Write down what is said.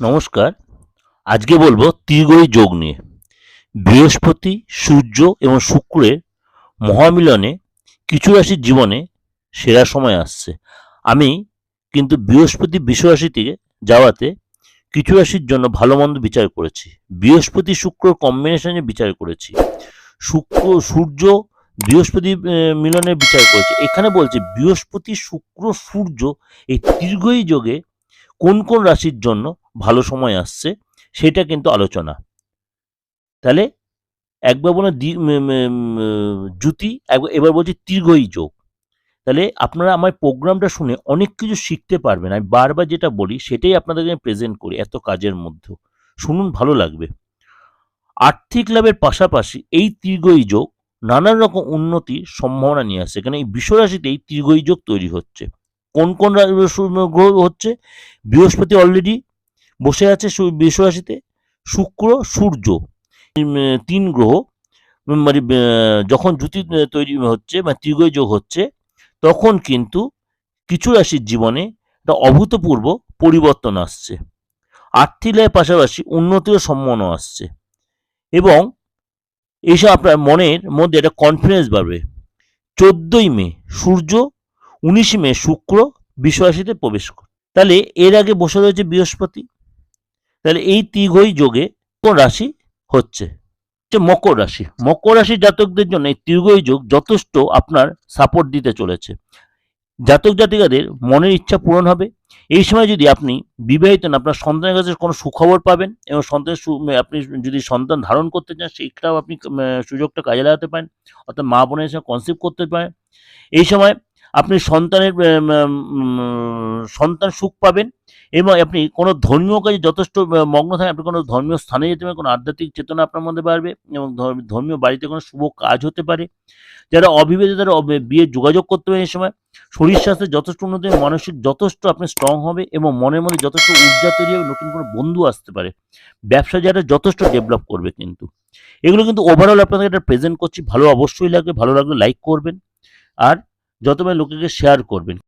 নমস্কার। আজকে বলব ত্রিগোই যোগ নিয়ে। বৃহস্পতি, সূর্য এবং শুক্রের মহামিলনে কিছু রাশির জীবনে সেরা সময় আসছে। আমি কিন্তু বৃহস্পতি বিশ্বরাশি থেকে যাওয়াতে কিছু রাশির জন্য ভালো মন্দ বিচার করেছি। বৃহস্পতি, শুক্র কম্বিনেশনে বিচার করেছি। শুক্র, সূর্য বৃহস্পতি মিলনের বিচার করেছি। এখানে বলছে বৃহস্পতি, শুক্র, সূর্য এই ত্রিগোই যোগে কোন কোন রাশির জন্য ভালো সময় আসছে, সেটা কিন্তু আলোচনা। তাহলে একবার বলে জুতি এবার বলছি তীর্ঘই যোগ। তাহলে আপনারা আমার প্রোগ্রামটা শুনে অনেক কিছু শিখতে পারবেন। আমি বারবার যেটা বলি, সেটাই আপনাদেরকে আমি প্রেজেন্ট করি এত কাজের মধ্যে শুনুন, ভালো লাগবে। আর্থিক লাভের পাশাপাশি এই তীর্ঘই যোগ নানান রকম উন্নতির সম্ভাবনা নিয়ে আসছে। এখানে এই বিশ্বরাশিতে এই তীর্ঘই যোগ তৈরি হচ্ছে। কোন কোন গ্রহ হচ্ছে? বৃহস্পতি অলরেডি বসে আছে বৃষরাশিতে, শুক্র, সূর্য। তিন গ্রহ মানে যখন জ্যোতি তৈরি হচ্ছে, বা ত্রিগয় যোগ হচ্ছে, তখন কিন্তু কিছু রাশির জীবনে একটা অভূতপূর্ব পরিবর্তন আসছে। আর্থিক পাশাপাশি উন্নতির সম্ভাবনা আসছে। এবং এইসব আপনার মনের মধ্যে একটা কনফিডেন্স বাড়বে। চোদ্দই মে, সূর্য, উনিশে মে, শুক্র বিশ্বরাশিতে প্রবেশ করে তাহলে এর আগে বসে রয়েছে বৃহস্পতি। তাহলে এই ত্রিগই যোগে কোন রাশি হচ্ছে। মকর রাশি, মকর রাশির জাতকদের জন্য এই ত্রিগই যোগ যথেষ্ট আপনার সাপোর্ট দিতে চলেছে। জাতক জাতিকাদের মনের ইচ্ছা পূরণ হবে। এই সময় যদি আপনি বিবাহিত না আপনার সন্তানের কাছে কোনো সুখবর পাবেন এবং সন্তানের সু- আপনি যদি সন্তান ধারণ করতে চান, সেইটাও আপনি সুযোগটা কাজে লাগাতে পারেন। অর্থাৎ মা বোনের সঙ্গে কনসিভ করতে পারেন। এই সময় আপনি সন্তানের সন্তান সুখ পাবেন। এবং আপনি কোনো ধর্মীয় কাজে যথেষ্ট মগ্ন থাকেন, আপনি কোনো ধর্মীয় স্থানে যেতে পারেন, কোনো আধ্যাত্মিক চেতনা আপনার মধ্যে বাড়বে এবং ধর্ম- ধর্মীয় বাড়িতে কোনো শুভ কাজ হতে পারে। যারা অবিবাহিত তারা বিয়ে যোগাযোগ করতে পারেন এই সময়। শরীর স্বাস্থ্যে যথেষ্ট উন্নতি মানসিক যথেষ্ট আপনি স্ট্রং হবে এবং মনের মধ্যে যথেষ্ট ঊর্জা তৈরি হবে, নতুন কোনো বন্ধু আসতে পারে। ব্যবসা যারা যথেষ্ট ডেভেলপ করবে কিন্তু। এগুলো কিন্তু ওভারঅল আপনাদের একটা প্রেজেন্ট করছি, ভালো অবশ্যই লাগবে, ভালো লাগলে লাইক করবেন। আর যতবার লোকেকে শেয়ার করবেন।